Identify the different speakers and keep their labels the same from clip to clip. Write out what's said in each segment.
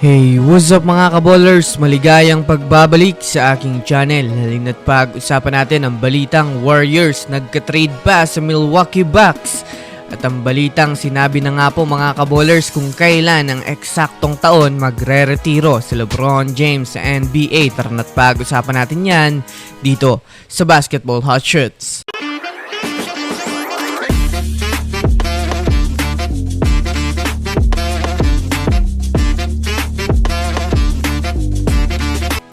Speaker 1: Hey, what's up mga kabolers? Maligayang pagbabalik sa aking channel. Halina't pag-usapan natin ang balitang Warriors nagka-trade pa sa Milwaukee Bucks. At ang balitang sinabi na nga po mga kabolers kung kailan ang eksaktong taon magre-retiro si LeBron James sa NBA. Tara na't pag-usapan natin yan dito sa Basketball Hot Shots.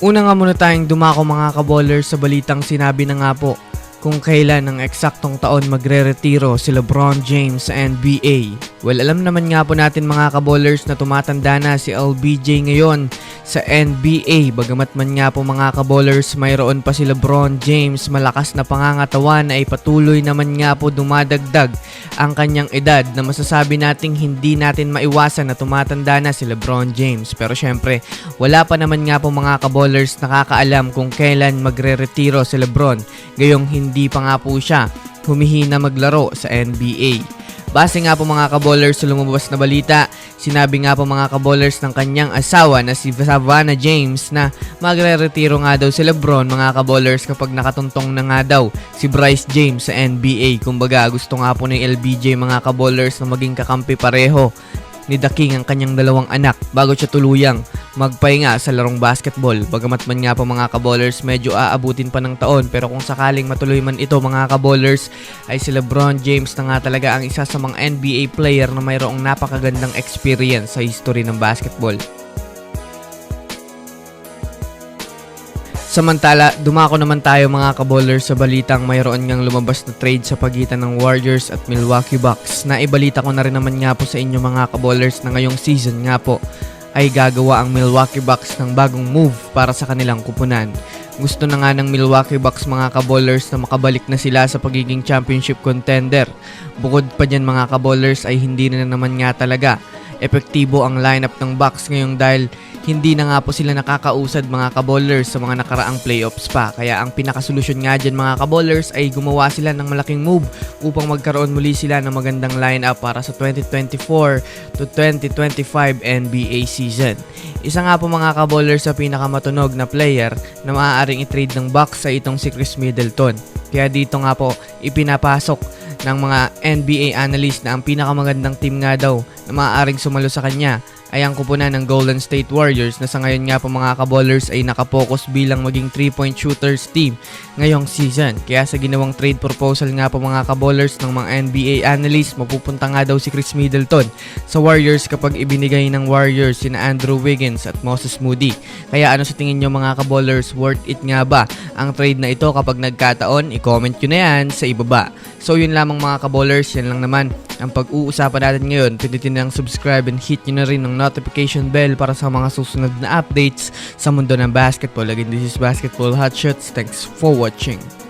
Speaker 1: Una nga muna tayong dumako mga kabolers sa balitang sinabi na nga po kung kailan ang eksaktong taon magre-retiro si LeBron James sa NBA. Well, alam naman nga po natin mga kabolers na tumatanda na si LBJ ngayon sa NBA. Bagamat man nga po mga kabolers, mayroon pa si LeBron James malakas na pangangatawan ay patuloy naman nga po dumadagdag ang kanyang edad na masasabi nating hindi natin maiwasan na tumatanda na si LeBron James. Pero syempre, wala pa naman nga po mga kabolers nakakaalam kung kailan magre-retiro si LeBron. Gayong hindi pa nga po siya humihina maglaro sa NBA. Base nga po mga kabolers sa lumabas na balita, sinabi nga po mga kabolers ng kanyang asawa na si Savannah James na magre-retiro nga daw si Lebron mga kabolers kapag nakatuntong na nga daw si Bryce James sa NBA. Kumbaga gusto nga po ng LBJ mga kabolers na maging kakampi pareho ni The King ang kanyang dalawang anak bago siya tuluyang magpahinga sa larong basketball. Bagamat man nga po mga kabolers medyo aabutin pa ng taon pero kung sakaling matuloy man ito mga kabolers ay si LeBron James na nga talaga ang isa sa mga NBA player na mayroong napakagandang experience sa history ng basketball. Samantala, dumako naman tayo mga kabolers sa balitang mayroon ngang lumabas na trade sa pagitan ng Warriors at Milwaukee Bucks. Naibalita ko na rin naman nga po sa inyo mga kabolers na ngayong season nga po ay gagawa ang Milwaukee Bucks ng bagong move para sa kanilang kupunan. Gusto na nga ng Milwaukee Bucks mga kabolers na makabalik na sila sa pagiging championship contender. Bukod pa dyan mga kabolers ay hindi na naman nga talaga epektibo ang lineup ng Bucks ngayong dahil hindi na nga po sila nakakausad mga kabowlers sa mga nakaraang playoffs pa. Kaya ang pinakasolusyon nga dyan mga kabowlers ay gumawa sila ng malaking move upang magkaroon muli sila ng magandang lineup para sa 2024 to 2025 NBA season. Isa nga po mga kabowlers sa pinakamatunog na player na maaaring i-trade ng Bucks sa itong si Chris Middleton. Kaya dito nga po ipinapasok ng mga NBA analyst na ang pinakamagandang team nga daw na maaaring sumalo sa kanya ay ang kupunan ng Golden State Warriors na sa ngayon nga po mga kabowlers ay nakapokus bilang maging 3-point shooters team ngayong season. Kaya sa ginawang trade proposal nga po mga kabowlers ng mga NBA analysts, mapupunta nga daw si Chris Middleton sa Warriors kapag ibinigay ng Warriors sina Andrew Wiggins at Moses Moody. Kaya ano sa tingin nyo mga kabowlers, worth it nga ba ang trade na ito kapag nagkataon? I-comment nyo na yan sa ibaba. So yun lamang mga kabowlers, yan lang naman ang pag-uusapan natin ngayon. Pindutin na ang subscribe and hit nyo na rin ng notification bell para sa mga susunod na updates sa mundo ng basketball. Again, this is Basketball Hot Shots. Thanks for watching.